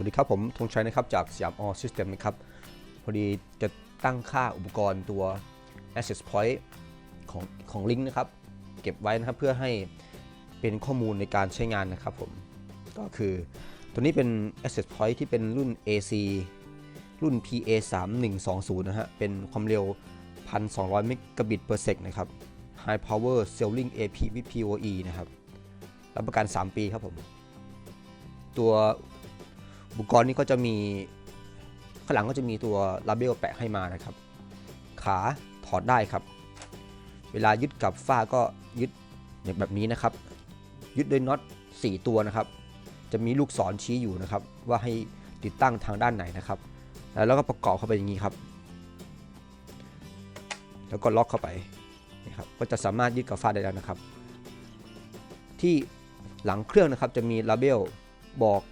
วัสดีครับผมธงชัยนะครับจากสยามออซิสเต็มนะครับ พอดีจะตั้งค่าอุปกรณ์ตัว access point ของของลิงก์นะครับ เก็บไว้นะครับเพื่อให้เป็นข้อมูลในการใช้งานนะครับผม ก็คือตัวนี้เป็น access point ที่เป็นรุ่น AC รุ่น PA 3 1 2 0นะฮะ เป็นความเร็ว 1,200 เมกะบิต per sec นะครับ high power selling AP with PoE นะครับ รับประกัน 3 ปีครับผม ตัว อุปกรณ์นี้ก็จะมีข้างหลังก็จะมีตัวลาเบลแปะให้มานะครับ ขาถอดได้ครับ เวลายึดกับฝ้าก็ยึดแบบนี้นะครับ ยึดด้วยน็อต4 ตัวนะครับ จะมีลูกศรชี้อยู่นะครับ ว่าให้ติดตั้งทางด้านไหนนะครับ แล้วก็ประกอบเข้าไปอย่างนี้ครับ แล้วก็ล็อกเข้าไปนี่ครับก็จะสามารถยึดกับฝ้าได้แล้วนะครับ ที่หลังเครื่องนะครับจะมีลาเบลบอก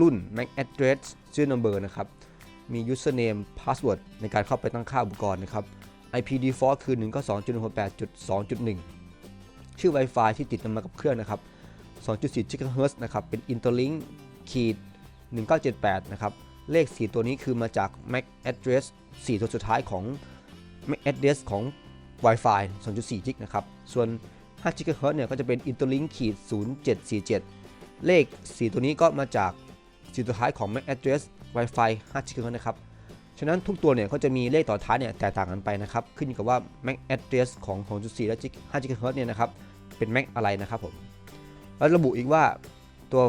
รุ่น MAC address ชื่อ number นะครับมี username password ในการเข้าไปตั้งค่าอุปกรณ์นะครับ IP default คือ 192.168.2.1 ชื่อ Wi-Fi ที่ติดมากับเครื่องนะครับ 2.4 GHz นะครับ เป็น interlink ขีด1978 นะครับ เลข 4 ตัวนี้คือมาจาก MAC address 4 ตัวสุดท้ายของ MAC address ของ Wi-Fi 2.4 g นะครับ ส่วน 5 GHz เนี่ยก็จะเป็น interlink ขีด0747 เลข 4 ตัวนี้ก็มาจาก 4ตัวท้ายของ MAC address Wi-Fi 5 GHz นะครับ ฉะนั้นทุกตัวเนี่ยก็จะมีเลขต่อท้ายเนี่ยแตกต่างกันไปนะครับ ขึ้นอยู่กับว่า MAC address ของ2.4และ5 GHz เนี่ยนะครับ เป็น MAC อะไรนะครับผม แล้วระบุอีกว่าตัว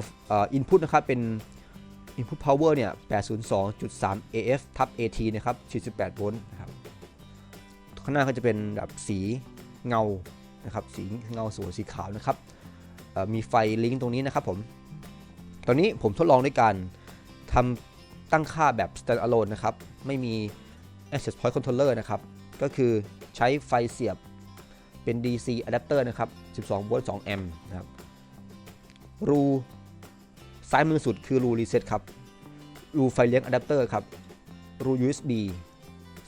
input นะครับ เป็น input power เนี่ย 802.3 AF ทับ AT นะครับ 48 โวลต์นะครับ ข้างหน้าก็จะเป็นแบบสีเงา นะครับ สีเงาสวยสีขาวนะครับ มีไฟลิงก์ตรงนี้นะครับผม ตอนนี้ผมทดลองด้วยการทำตั้งค่าแบบ standalone นะครับ ไม่มี access point controller นะครับ ก็คือใช้ไฟเสียบเป็น DC adapter นะครับ 12 โวลต์ 2 แอมป์นะครับ รูซ้ายมือสุดคือรู reset ครับ รูไฟเลี้ยงอะแดปเตอร์ครับ รู USB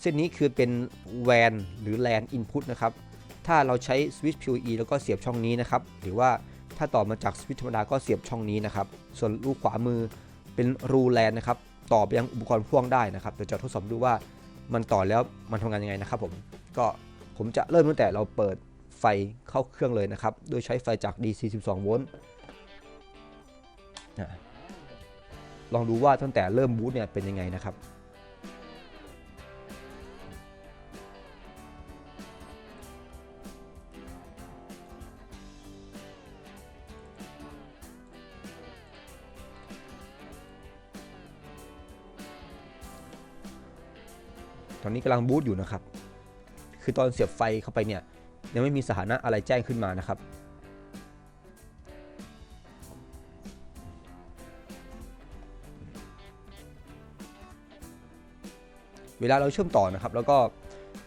เส้นนี้คือเป็น WAN หรือ LAN input นะครับ ถ้าเราใช้สวิตช์ PoE แล้วก็เสียบช่องนี้นะครับ หรือว่า ถ้าต่อมาจากสวิตช์ธรรมดาก็เสียบช่องนี้นะครับ ส่วนรูขวามือเป็นรู LAN นะครับ ต่อไปยังอุปกรณ์พ่วงได้นะครับ เดี๋ยวจะทดสอบดูว่ามันต่อแล้วมันทำงานยังไงนะครับผม ก็ผมจะเริ่มตั้งแต่เราเปิดไฟเข้าเครื่องเลยนะครับ โดยใช้ไฟจาก DC 12 โวลต์อะลองดูว่าตั้งแต่เริ่มบูตเนี่ยเป็นยังไงนะครับ ตอนนี้กำลังบูตอยู่นะครับ คือตอนเสียบไฟเข้าไปเนี่ยยังไม่มีสถานะอะไรแจ้งขึ้นมานะครับ เวลาเราเชื่อมต่อนะครับ แล้วก็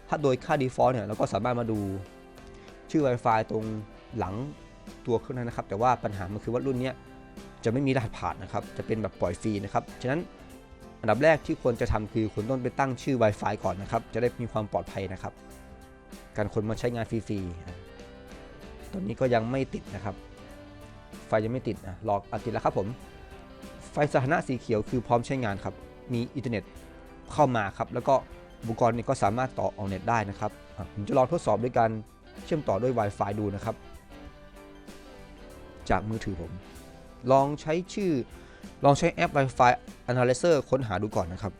ถ้าโดยค่า default เนี่ยเราก็สามารถมาดูชื่อ Wi-Fi ตรงหลังตัวเครื่องนั้นนะครับ แต่ว่าปัญหามันคือว่ารุ่นนี้จะไม่มีรหัสผ่านนะครับ จะเป็นแบบปล่อยฟรีนะครับ ฉะนั้น อันดับแรกที่ควรจะทำคือคุณต้องไปตั้งชื่อ Wi-Fi ก่อนนะครับ จะได้มีความปลอดภัยนะครับ การคนมาใช้งานฟรีๆตอนนี้ก็ยังไม่ติดนะครับ ไฟยังไม่ติดนะรออติดแล้วครับผม ไฟสถานะสีเขียวคือพร้อมใช้งานครับ มีอินเทอร์เน็ตเข้ามาครับ แล้วก็อุปกรณ์นี้ก็สามารถต่อออกเน็ตได้นะครับผมจะลองทดสอบด้วยการเชื่อมต่อด้วย Wi-Fi ดูนะครับ จากมือถือผม ลองใช้ชื่อ ลองใช้แอป Wi-Fi Analyzer ค้นหาดูก่อนนะครับ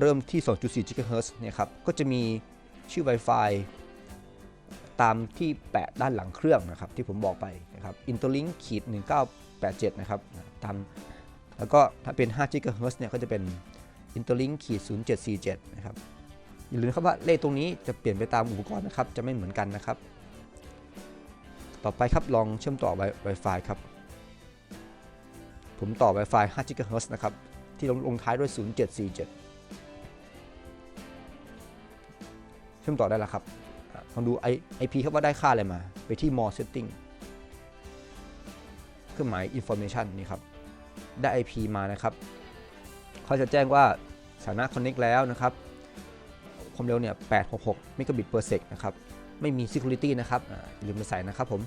เริ่มที่ 2.4 GHz เนี่ยครับ ก็จะมีชื่อ Wi-Fi ตามที่แปะด้านหลังเครื่องนะครับ ที่ผมบอกไปนะครับ Interlink ขีด1987 นะครับตามแล้วก็ถ้าเป็น 5 GHz เนี่ยก็จะเป็น Interlink ขีด0747 นะครับอย่าลืมนะครับว่าเลขตรงนี้จะเปลี่ยนไปตามอุปกรณ์นะครับ จะไม่เหมือนกันนะครับ ต่อไปครับลองเชื่อมต่อ Wi-Fi ครับ ผมต่อ Wi-Fi 5 GHz นะครับ ที่ลงลงท้ายด้วย 0747 เชื่อมต่อได้แล้วครับลองดู IP ครับว่าได้ค่าอะไรมา ไปที่ more setting เครื่องหมาย information นี่ครับ ได้ IP มานะครับ เขาจะแจ้งว่าสถานะ connect แล้วนะครับ ความเร็วเนี่ย 866 m b p s นะครับ ไม่มี security นะครับอ่าอย่าลืมไปใส่นะครับผม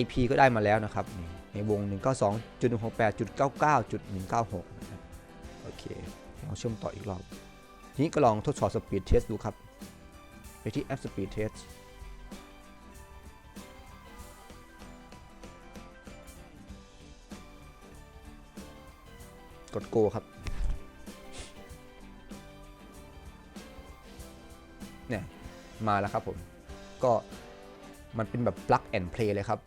IP ก็ได้มาแล้วนะครับนี่ในวง 192.168.196นะครับโอเคเราเชื่อมต่ออีกรอบ ทีนี้ก็ลองทดสอบสปีดเทสดูครับ ไปที่แอป Speed Test กด Go ครับเนี่ยมาแล้วครับผม ก็มันเป็นแบบ plug and play เลยครับ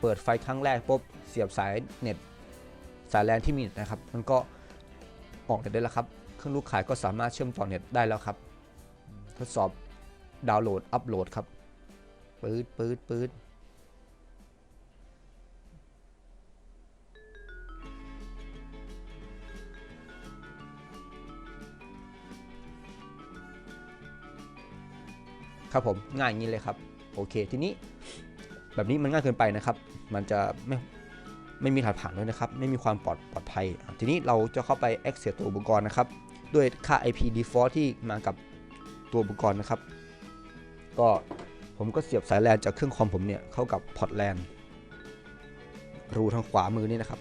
เปิดไฟครั้งแรกปุ๊บเสียบสายเน็ตสายแลนที่มีเน็ตนะครับ มันก็ออกเน็ตได้แล้วครับ เครื่องลูกขายก็สามารถเชื่อมต่อเน็ตได้แล้วครับ ทดสอบดาวน์โหลด อัปโหลดครับปื๊ดปื๊ดปื๊ด ครับผมง่ายอย่างนี้เลยครับโอเคทีนี้แบบนี้มันง่ายเกินไปนะครับ มันจะไม่ไม่มีรหัสผ่านด้วยนะครับ ไม่มีความปลอดปลอดภัย ทีนี้เราจะเข้าไป access ตัวอุปกรณ์นะครับ ด้วยค่า IP default ที่มากับตัวอุปกรณ์นะครับ ก็ผมก็เสียบสายแลนจากเครื่องคอมผมเนี่ยเข้ากับพอร์ตแลนรูทางขวามือนี่นะครับ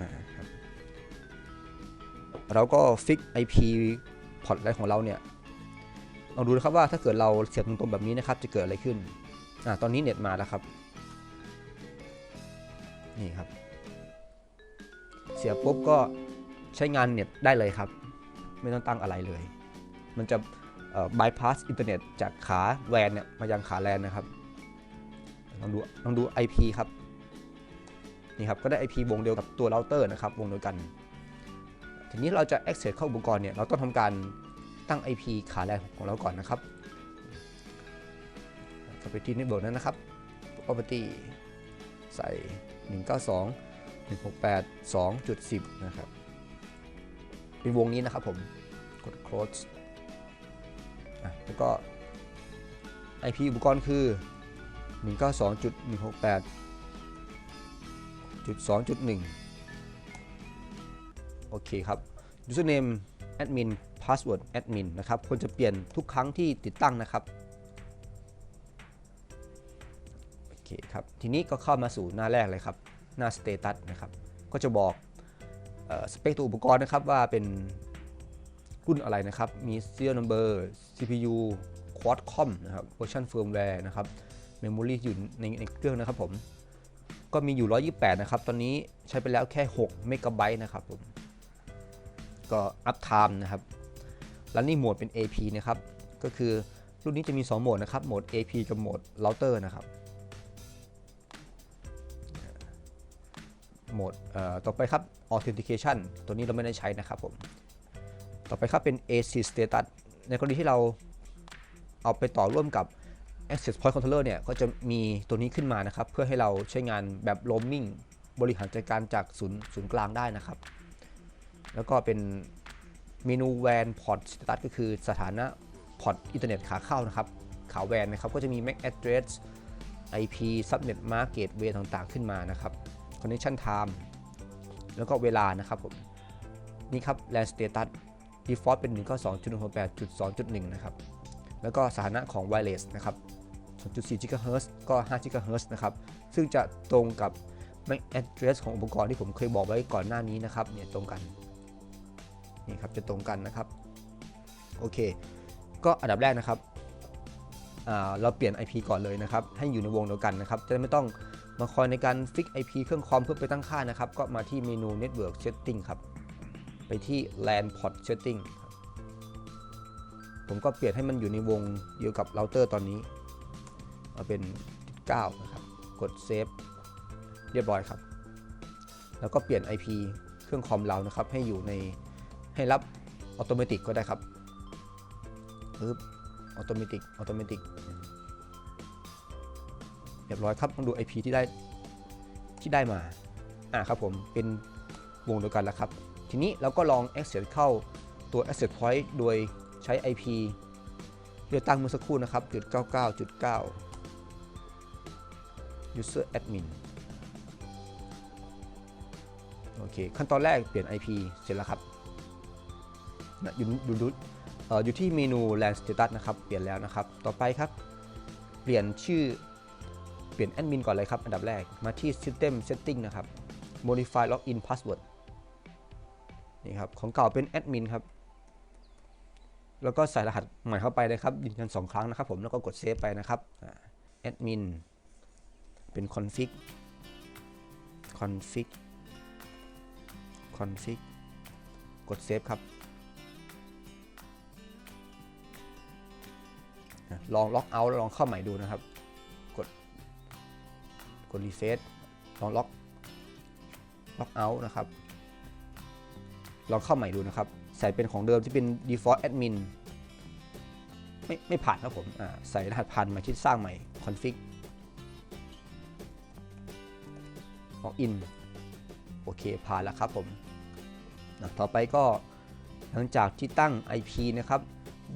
อ่าครับเราก็ฟิก IP พอร์ตแลนของเราเนี่ย ลองดูนะครับว่าถ้าเกิดเราเสียบตรงๆแบบนี้นะครับ จะเกิดอะไรขึ้นอ่าตอนนี้เน็ตมาแล้วครับ นี่ครับ เสียบปุ๊บก็ใช้งานเน็ตได้เลยครับ ไม่ต้องตั้งอะไรเลย มันจะบายพาสอินเทอร์เน็ตจากขาแวนเนี่ยมายังขาแลนนะครับลองดูลองดู IP ครับนี่ครับ ก็ได้ IP วงเดียวกับตัวเราเตอร์นะครับ วงเดียวกัน ทีนี้เราจะ access เข้าอุปกรณ์เนี่ย เราต้องทำการ ตั้ง IP ขาแลนของเราก่อนนะครับเข้าไปที่ network นั้นนะครับ property ใส่ 192 168 2.10 นะครับเป็นวงนี้นะครับผม กด close แล้วก็ IP อุปกรณ์คือ 192.168.2.1 โอเคครับ username admin password admin นะครับควรจะเปลี่ยนทุกครั้งที่ติดตั้งนะครับโอเคครับทีนี้ก็เข้ามาสู่หน้าแรกเลยครับ หน้า status นะครับ ก็จะบอกสเปคตัวอุปกรณ์นะครับว่าเป็นรุ่นอะไรนะครับ มี serial number CPU Quad-Com นะครับ version firmware นะครับ memory อยู่ในในเครื่องนะครับผม ก็มีอยู่ 128 นะครับ ตอนนี้ใช้ไปแล้วแค่ 6 เมกะไบต์นะครับผม ก็ up time นะครับ running mode เป็น AP นะครับ ก็คือรุ่นนี้จะมี 2 โหมดนะครับ โหมด AP กับโหมด router นะครับ โหมดต่อไปครับ authentication ตัวนี้เราไม่ได้ใช้นะครับผม ต่อไปครับเป็น AC status ในกรณีที่เราเอาไปต่อร่วมกับ access point controller เนี่ย ก็จะมีตัวนี้ขึ้นมานะครับ เพื่อให้เราใช้งานแบบ roaming บริหารจัดการจากศูนย์ศูนย์กลางได้นะครับ แล้วก็เป็น เมนู WAN port status ก็คือสถานะพอร์ตอินเทอร์เน็ตขาเข้านะครับ ขา WAN นะครับ ก็จะมี MAC address IP subnet mark gateway ต่างๆ ขึ้นมานะครับ connection time แล้วก็เวลานะครับผมนี่ครับ LAN status default เป็น192.168.2.1 นะครับ แล้วก็สถานะของ wireless นะครับ2.4 GHz ก็ 5 GHz นะครับ ซึ่งจะตรงกับ MAC address ของอุปกรณ์ที่ผมเคยบอกไว้ก่อนหน้านี้นะครับ เนี่ยตรงกัน นี่ครับจะตรงกันนะครับโอเค ก็อันดับแรกนะครับเราเปลี่ยน IP ก่อนเลยนะครับ ให้อยู่ในวงเดียวกันนะครับ จะไม่ต้องมาคอยในการฟิก IP เครื่องคอมเพื่อไปตั้งค่านะครับ ก็มาที่เมนู Network Setting ครับ ไปที่ LAN Port Setting ผมก็เปลี่ยนให้มันอยู่ในวงเดียวกับเราเตอร์ตอนนี้ เอาเป็น 9 นะครับ กด Save เรียบร้อยครับ แล้วก็เปลี่ยน IP เครื่องคอมเรานะครับ ให้อยู่ใน ให้รับออโตเมติก็ได้ครับปึ๊บออโตเมติกออโตเมติเรียบร้อยครับต้องดู IP ที่ได้ที่ได้มาอ่าครับผมเป็นวงเดียวกันแล้วครับ ทีนี้เราก็ลอง access เข้าตัว access point โดยใช้ IP เรียกตั้งเมื่อสักครู่นะครับจุด99.9 user admin โอเค ขั้นตอนแรกเปลี่ยน IP เสร็จแล้วครับ อยู่ดูดูเอ่อยู่ที่เมนู Land Status นะครับ เปลี่ยนแล้วนะครับ ต่อไปครับ เปลี่ยนชื่อ เปลี่ยนแอดมินก่อนเลยครับ อันดับแรก มาที่ System Setting นะครับ Modify Login Password นี่ครับ ของเก่าเป็นแอดมินครับ แล้วก็ใส่รหัสใหม่เข้าไปนะครับ ยืนยัน2ครั้งนะครับผม แล้วก็กดเซฟไปนะครับแอดมิน เป็น config config config กดเซฟครับ ลองล็อกเอาท์ลองเข้าใหม่ดูนะครับ กด กดรีเฟซลองล็อกล็อกเอาท์นะครับ ลองเข้าใหม่ดูนะครับ ใส่เป็นของเดิมที่เป็น default admin ไม่ไม่ผ่านครับผมอ่าใส่รหัสผ่านม่ที่สร้างใหม่ config login โอเค ผ่านแล้วครับผม ต่อไปก็หลังจากที่ตั้ง IP นะครับ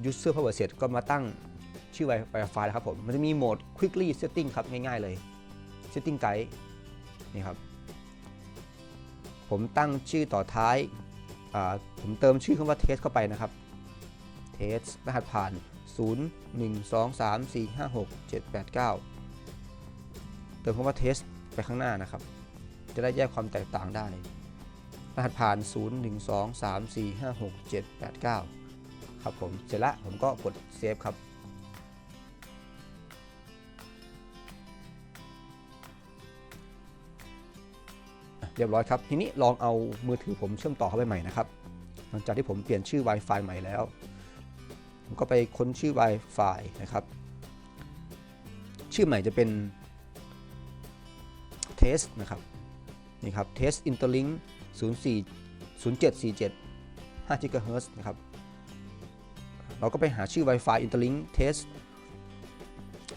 user password เสร็จก็มาตั้ง ชื่อ Wi-Fi แล้วครับผม มันจะมีโหมด quickly setting ครับ ง่ายๆเลย setting guide นี่ครับ ผมตั้งชื่อต่อท้าย ผมเติมชื่อคำว่า test เข้าไปนะครับ test รหัสผ่าน 0 1 2 3 4 5 6 7 8 9 เติมคำว่า test ไปข้างหน้านะครับ จะได้แยกความแตกต่างได้ รหัสผ่าน 0 1 2 3 4 5 6 7 8 9 ครับผม เสร็จล้วผมก็กดเซฟครับ เรียบร้อยครับ ทีนี้ลองเอามือถือผมเชื่อมต่อเข้าไปใหม่นะครับ หลังจากที่ผมเปลี่ยนชื่อ Wi-Fi ใหม่แล้ว ผมก็ไปค้นชื่อ Wi-Fi นะครับ ชื่อใหม่จะเป็น test นะครับ นี่ครับ test interlink 04 0747 5 GHz นะครับ เราก็ไปหาชื่อ Wi-Fi interlink test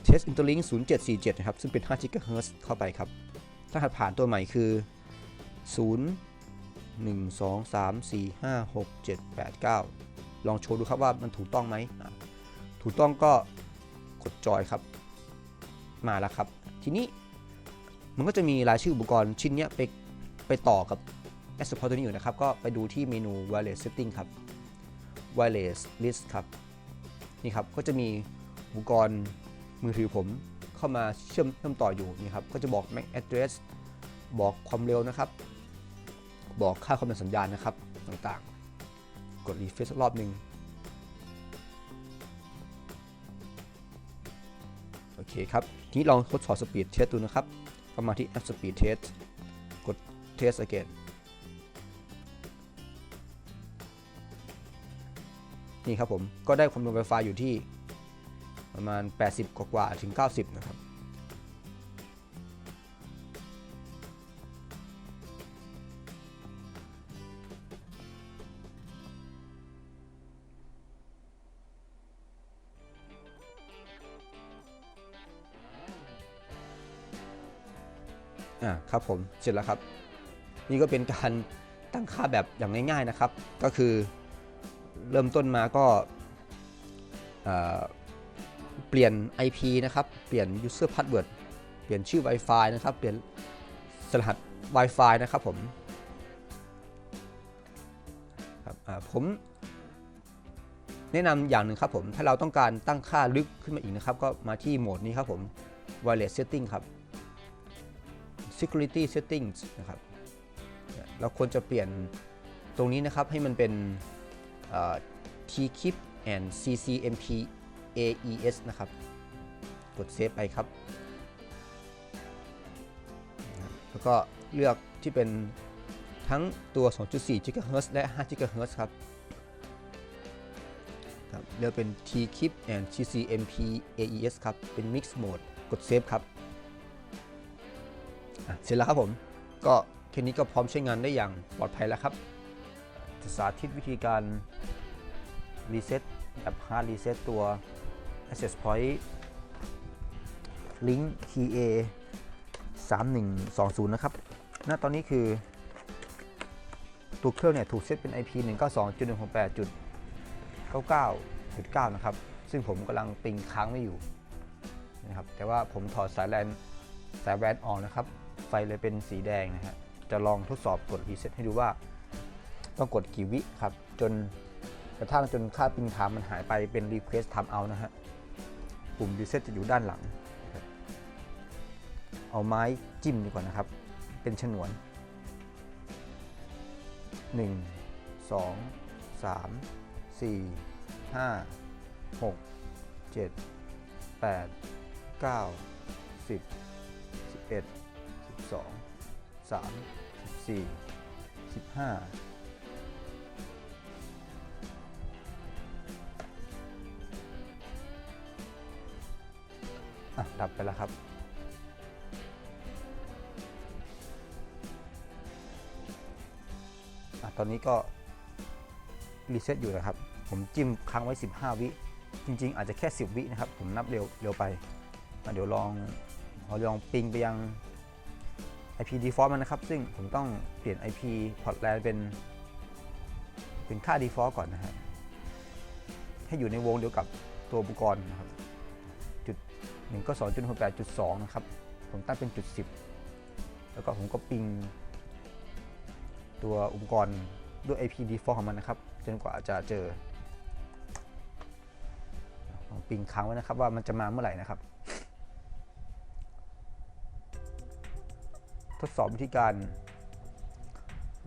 test interlink 0747 นะครับ ซึ่งเป็น 5 GHz เข้าไปครับรหัสผ่านตัวใหม่คือ 0 1 2 3 4 5 6 7 8 9 ลองโชว์ดูครับว่ามันถูกต้องไหม ถูกต้องก็กดจอยครับ มาแล้วครับ ทีนี้มันก็จะมีรายชื่ออุปกรณ์ชิ้นนี้ไปไปต่อกับ a s s u p p o r t ตัวนี้อยู่นะครับ ก็ไปดูที่เมนู wireless setting ครับ wireless list ครับ นี่ครับ ก็จะมีอุปกรณ์มือถือผมเข้ามาเชื่อมเชื่อมต่ออยู่นี่ครับ ก็จะบอก MAC address บอกความเร็วนะครับ บอกค่าความเป็นสัญญาณนะครับต่างๆ กด refresh สักรอบหนึ่งโอเคครับ ทีนี้ลองทดสอบ speed test ดูนะครับก็มาที่ app speed test กด test again นี่ครับผม ก็ได้ความเร็ว Wi-Fi อยู่ที่ประมาณ 80 กว่าๆถึง 90 นะครับ อ่าครับผมเสร็จแล้วครับ นี่ก็เป็นการตั้งค่าแบบอย่างง่าย ๆนะครับ ก็คือเริ่มต้นมาก็เปลี่ยน IP นะครับเปลี่ยน user password เปลี่ยนชื่อ Wi-Fi นะครับ เปลี่ยนสรหัส Wi-Fi นะครับผมครับผมแนะนำอย่างหนึ่งครับผม ถ้าเราต้องการตั้งค่าลึกขึ้นมาอีกนะครับ ก็มาที่โหมดนี้ครับผม wireless setting ครับ security settings นะครับเราควรจะเปลี่ยนตรงนี้นะครับให้มันเป็น tkeep and ccmp aes นะครับ กดเซฟไปครับ แล้วก็เลือกที่เป็นทั้งตัว 2.4 GHz และ 5 GHz ครับครับเลือกเป็น tkeep and ccmp aes ครับ เป็น mix mode กดเซฟครับ เสร็จแล้วครับผม ก็แค่นี้ก็พร้อมใช้งานได้อย่างปลอดภัยแล้วครับ จะสาธิตวิธีการรีเซ็ตแบบ hard reset ตัว access point link key a 3120 นะครับ ณ ตอนนี้คือ ตัวเครื่องเนี่ยถูกเซตเป็น IP 192.168.99.9 นะครับ ซึ่งผมกำลังปิงค้างไม่อยู่นะครับ แต่ว่าผมถอดสายแลนสายแวนออกนะครับ เลยเป็นสีแดงนะฮะจะลองทดสอบกดรีเซ็ตให้ดูว่า ต้องกดกี่วิครับ จนกระทั่งจนค่าปิงถามมันหายไปเป็น request time out นะฮะปุ่มรีเซ็ตจะอยู่ด้านหลัง เอาไม้จิ้มดีกว่านะครับ เป็นฉนวน 1 2 3 4 5 6 7 8 9 10 11 12 3 14 15อะดับไปแล้วครับ อะตอนนี้ก็รีเซ็ตอยู่นะครับ ผมจิ้มค้างไว้ 15 วิ จริง ๆ อาจจะแค่ 10 วินะครับ ผมนับเร็วเร็วไปอ่เดี๋ยวลองเราลองปิงไปยัง IP default มันนะครับ ซึ่งผมต้องเปลี่ยน IP portland เป็น เป็นค่า default ก่อนนะฮะให้อยู่ในวงเดียวกับตัวอุปกรณ์นะครับ จุดหนึ่งก็สองจุดหกแปดจุดสองนะครับ ผมตั้งเป็นจุดสิบแล้วก็ผมก็ปิง ตัวอุปกรณ์ด้วย IP default ของมันนะครับ จนกว่าจะเจอปิงค้างไว้นะครับว่ามันจะมาเมื่อไหร่นะครับ ดสอบวิธีการ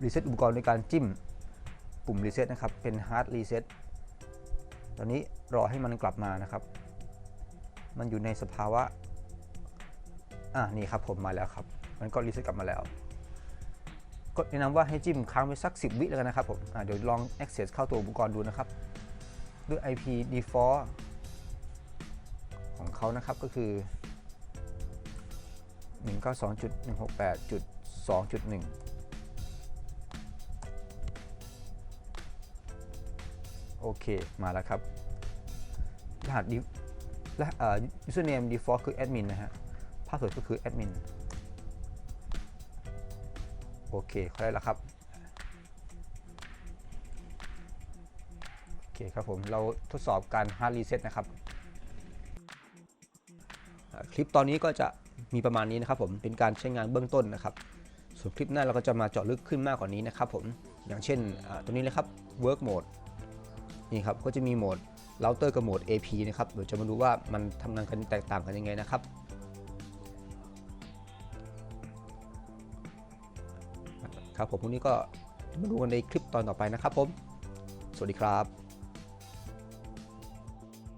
รีเซ็ตอุปกรณ์โดยการจิ้มปุ่มรีเซ็ตนะครับ เป็น hard reset ตอนนี้รอให้มันกลับมานะครับ มันอยู่ในสภาวะ อ่านี่ครับผมมาแล้วครับ มันก็รีเซ็ตกลับมาแล้วก็แนะนำว่าให้จิ้มค้างไว้สัก 10 วิแล้วกันนะครับผมเดี๋ยวลอง access เข้าตัวอุปกรณ์ดูนะครับ ด้วย IP default ของเขานะครับก็คือ 192.168.2.1 โอเค มาแล้วครับ รหัส div และเอ่อ username default คือ admin นะฮะ password ก็คือ admin โอเคเข้าได้แล้วครับ โอเคครับผม เราทดสอบการ hard reset นะครับ คลิปตอนนี้ก็จะ มีประมาณนี้นะครับผมเป็นการใช้งานเบื้องต้นนะครับส่วนคลิปหน้าเราก็จะมาเจาะลึกขึ้นมากกว่านี้นะครับผมอย่างเช่นตัวนี้เลยครับ work mode นี่ครับก็จะมีโหมด router กับโหมด AP นะครับเดี๋ยวจะมาดูว่ามันทำงานกันแตกต่างกันยังไงนะครับครับผมพวกนี้ก็มาดูกันในคลิปตอนต่อไปนะครับผม สวัสดีครับ